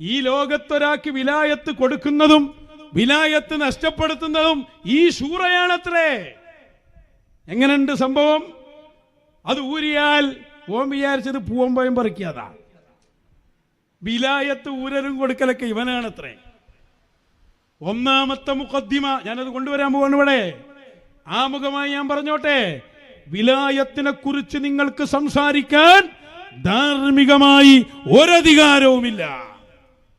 ഈ ലോകത്തൊരാൾക്ക് വിലായത്ത് കൊടുക്കുന്നതും വിലായത്ത് നഷ്ടപ്പെടുത്തുന്നതും ഈ ശൂറയാണത്രേ. എങ്ങനെയുണ്ട് സംഭവം? അത് ഊരിയാൽ ഓം വിചാരിച്ചത് പൂവമ്പയം പറിക്കാതാ. വിലായത്ത് ഊരരും കൊടുക്കലൊക്കെ ഇവനാണത്രേ. ഒന്നാമത്തെ മുഖദ്ദിമ ഞാനത് കൊണ്ടുവരാൻ പോവാണ് ഇവിടെ. ആമുഖമായി ഞാൻ പറഞ്ഞോട്ടെ വിലായത്തിനെ കുറിച്ച് നിങ്ങൾക്ക് സംസാരിക്കാൻ ധാർമ്മികമായി ഒരധികാരവുമില്ല.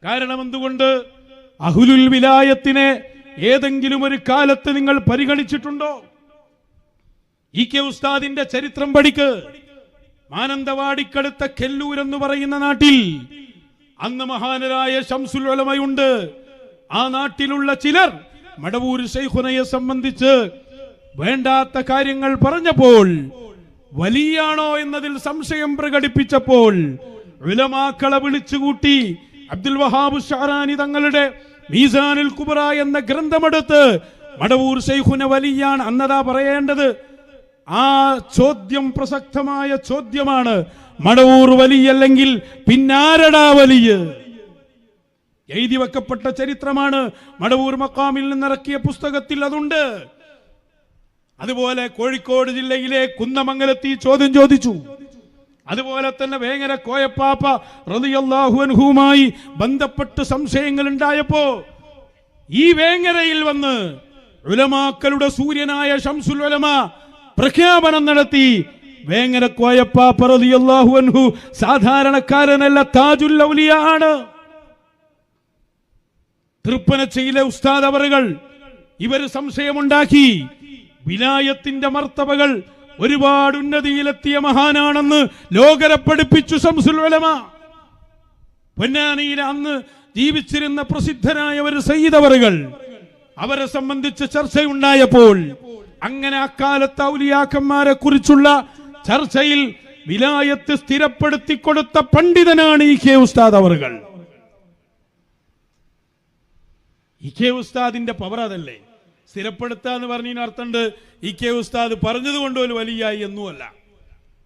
കാരണം എന്തുകൊണ്ട് അഹുലുൽ വിലായത്തിനെ ഏതെങ്കിലും ഒരു കാലത്ത് നിങ്ങൾ പരിഗണിച്ചിട്ടുണ്ടോ? ഇ കെ ഉസ്താദിന്റെ ചരിത്രം പഠിക്ക്. മാനന്തവാടിക്കടുത്ത കെല്ലൂർ എന്ന് പറയുന്ന നാട്ടിൽ അന്ന് മഹാനരായ ഷംസുൽ ഉലമയുണ്ട്. ആ നാട്ടിലുള്ള ചിലർ മടവൂർ ശൈഖുനയെ സംബന്ധിച്ച് വേണ്ടാത്ത കാര്യങ്ങൾ പറഞ്ഞപ്പോൾ വലിയാണോ എന്നതിൽ സംശയം പ്രകടിപ്പിച്ചപ്പോൾ വിലമാക്കളെ വിളിച്ചുകൂട്ടി അബ്ദുൽ വഹാബ് ഷാറാനി തങ്ങളുടെ മീസാനുൽ കുബറ എന്ന ഗ്രന്ഥമെടുത്ത് മടവൂർ ശൈഖുന വലിയാണ് അന്നതാ പറയേണ്ടത്. ആ ചോദ്യം പ്രസക്തമായ ചോദ്യമാണ്. മടവൂർ വലിയല്ലെങ്കിൽ പിന്നാരടാ വലിയ എഴുതി വെക്കപ്പെട്ട ചരിത്രമാണ് മടവൂർ മക്കാമിൽ നിന്നിറക്കിയ പുസ്തകത്തിൽ അതുണ്ട്. അതുപോലെ കോഴിക്കോട് ജില്ലയിലെ കുന്നമംഗലത്തി ചോദ്യം ചോദിച്ചു. അതുപോലെ തന്നെ വേങ്ങര കോയപ്പാപ്പ റളിയല്ലാഹു അൻഹുവുമായി ബന്ധപ്പെട്ട് സംശയങ്ങൾ ഉണ്ടായപ്പോ ഈ വേങ്ങരയിൽ വന്ന് ഉലമാക്കളുടെ സൂര്യനായ ഷംസുൽ ഉലമ പ്രഖ്യാപനം നടത്തി. വേങ്ങര കോയപ്പാപ്പ റളിയല്ലാഹു അൻഹു സാധാരണക്കാരനല്ല താജുൽ ഔലിയ ആണ്. തൃപ്പനച്ചയിലെ ഉസ്താദ് അവറുകൾ ഇവർ സംശയമുണ്ടാക്കി. വിലായത്തിന്റെ മർത്തബകൾ ഒരുപാട് ഉന്നതിയിലെത്തിയ മഹാനാണെന്ന് ലോകരെ പഠിപ്പിച്ചു ശംസുൽ പൊന്നാനിയിൽ അന്ന് ജീവിച്ചിരുന്ന പ്രസിദ്ധനായ ഒരു സയ്യിദവറുകൾ അവരെ സംബന്ധിച്ച് ചർച്ചയുണ്ടായപ്പോൾ അങ്ങനെ അക്കാലത്ത് ഔലിയാക്കന്മാരെ കുറിച്ചുള്ള ചർച്ചയിൽ വിലായത്ത് സ്ഥിരപ്പെടുത്തി കൊടുത്ത പണ്ഡിതനാണ് ഈ കെ ഉസ്താദ് അവറുകൾ. ഇ കെ ഉസ്താദിന്റെ പവർ അതല്ലേ? സ്ഥിരപ്പെടുത്തുക എന്ന് പറഞ്ഞതിന് അർത്ഥമുണ്ട് ഇ കെ ഉസ്താദ് പറഞ്ഞത് കൊണ്ട് ഒരു വലിയ എന്നുമല്ല.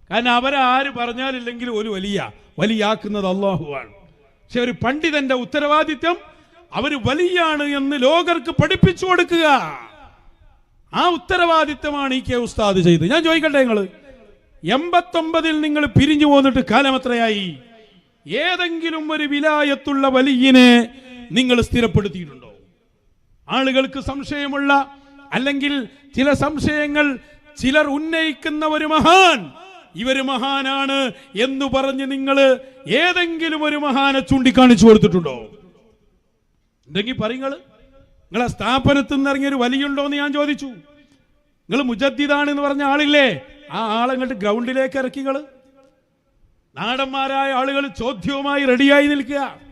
കാരണം അവരെ ആര് പറഞ്ഞാലില്ലെങ്കിൽ ഒരു വലിയ വലിയാക്കുന്നത് അള്ളാഹുവാണ് പക്ഷെ ഒരു പണ്ഡിതന്റെ ഉത്തരവാദിത്വം അവർ വലിയാണ് എന്ന് ലോകർക്ക് പഠിപ്പിച്ചു കൊടുക്കുക. ആ ഉത്തരവാദിത്വമാണ് ഇ കെ ഉസ്താദ് ചെയ്തത്. ഞാൻ ചോദിക്കട്ടെ നിങ്ങൾ എൺപത്തൊമ്പതിൽ നിങ്ങൾ പിരിഞ്ഞു പോന്നിട്ട് കാലം എത്രയായി? ഏതെങ്കിലും ഒരു വിലായത്തുള്ള വലിയനെ നിങ്ങൾ സ്ഥിരപ്പെടുത്തിയിട്ടുണ്ടോ? ആളുകൾക്ക് സംശയമുള്ള അല്ലെങ്കിൽ ചില സംശയങ്ങൾ ചിലർ ഉന്നയിക്കുന്ന ഒരു മഹാൻ. ഇവർ മഹാനാണ് എന്ന് പറഞ്ഞ് നിങ്ങൾ ഏതെങ്കിലും ഒരു മഹാനെ ചൂണ്ടിക്കാണിച്ചു കൊടുത്തിട്ടുണ്ടോ? എന്തെങ്കിൽ പറയുങ്ങൾ നിങ്ങളെ സ്ഥാപനത്തിൽ നിന്ന് ഇറങ്ങിയൊരു വലിയുണ്ടോ എന്ന് ഞാൻ ചോദിച്ചു. നിങ്ങൾ മുജദ്ദിദാണ് എന്ന് പറഞ്ഞ ആളില്ലേ? ആ ആളങ്ങട്ട് ഗ്രൗണ്ടിലേക്ക് ഇറക്കിങ്ങൾ നാടന്മാരായ ആളുകൾ ചോദ്യവുമായി റെഡിയായി നിൽക്കുക.